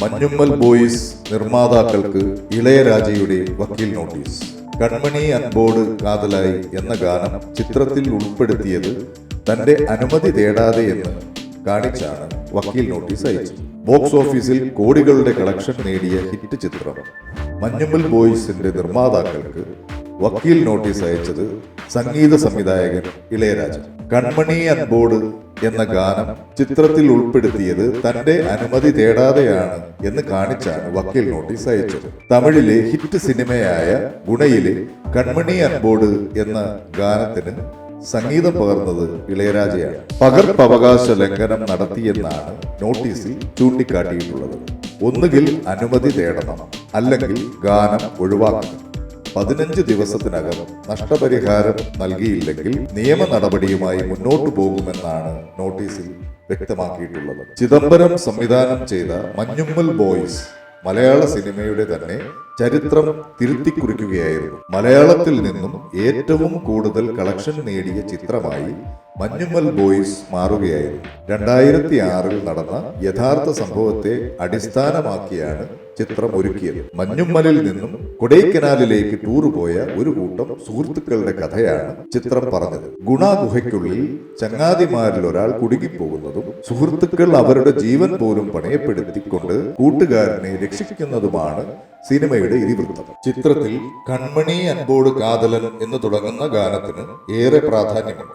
Manjummel boys നിർമ്മാതാക്കൾക്ക് ഇളയരാജയുടെ വക്കീൽ notice. കൺമണി onboard കാതലായി എന്ന ഗാനം ചിത്രത്തിൽ ഉൾപ്പെടുത്തിയത് തന്റെ അനുമതി തേടാതെ എന്ന് കാണിച്ചാണ് വക്കീൽ നോട്ടീസ് അയച്ചത്. ബോക്സ് ഓഫീസിൽ കോടികളുടെ കളക്ഷൻ നേടിയ ഹിറ്റ് ചിത്രം മഞ്ഞുമ്മൽ ബോയ്സിന്റെ നിർമ്മാതാക്കൾക്ക് വക്കീൽ നോട്ടീസ് അയച്ചത് സംഗീത സംവിധായകൻ ഇളയരാജ കൺമണി അൻപോട് എന്ന ഗാനം ചിത്രത്തിൽ ഉൾപ്പെടുത്തിയത് തന്റെ അനുമതി തേടാതെയാണ് എന്ന് കാണിച്ചാണ് വക്കീൽ നോട്ടീസ് അയച്ചത്. തമിഴിലെ ഹിറ്റ് സിനിമയായ ഗുണയിലെ കൺമണി അൻപോട് എന്ന ഗാനത്തിന് സംഗീതം പകർന്നത് ഇളയരാജയാണ്. പകർപ്പവകാശ ലംഘനം നടത്തിയെന്നാണ് നോട്ടീസിൽ ചൂണ്ടിക്കാട്ടിയിട്ടുള്ളത്. ഒന്നുകിൽ അനുമതി തേടണം അല്ലെങ്കിൽ ഗാനം ഒഴിവാക്കണം. പതിനഞ്ച് ദിവസത്തിനകം നഷ്ടപരിഹാരം നൽകിയില്ലെങ്കിൽ നിയമ നടപടിയുമായി മുന്നോട്ടു പോകുമെന്നാണ് നോട്ടീസിൽ വ്യക്തമാക്കിയിട്ടുള്ളത്. ചിദംബരം സംവിധാനം ചെയ്ത മഞ്ഞുമ്മൽ ബോയ്സ് മലയാള സിനിമയുടെ തന്നെ ചരിത്രം തിരുത്തിക്കുറിക്കുകയായിരുന്നു. മലയാളത്തിൽ നിന്നും ഏറ്റവും കൂടുതൽ കളക്ഷൻ നേടിയ ചിത്രമായി മഞ്ഞുമ്മൽ ബോയ്സ് മാറുകയായിരുന്നു. രണ്ടായിരത്തി ആറിൽ നടന്ന യഥാർത്ഥ സംഭവത്തെ അടിസ്ഥാനമാക്കിയാണ് ചിത്രം ഒരുക്കിയത് മഞ്ഞുമ്മലിൽ നിന്നും കൊടൈക്കനാലിലേക്ക് ടൂർ പോയ ഒരു കൂട്ടം സുഹൃത്തുക്കളുടെ കഥയാണ് ചിത്രം പറഞ്ഞത്. ഗുണാഗുഹയ്ക്കുള്ളിൽ ചങ്ങാതിമാരിൽ ഒരാൾ കുടുങ്ങിപ്പോകുന്നതും സുഹൃത്തുക്കൾ അവരുടെ ജീവൻ പോലും പണയപ്പെടുത്തിക്കൊണ്ട് കൂട്ടുകാരനെ രക്ഷിക്കുന്നതുമാണ് സിനിമയുടെ ഇതിവൃത്തം. ചിത്രത്തിൽ കൺമണി അൻപോട് കാതലൻ എന്ന് തുടങ്ങുന്ന ഗാനത്തിന് ഏറെ പ്രാധാന്യമുണ്ട്.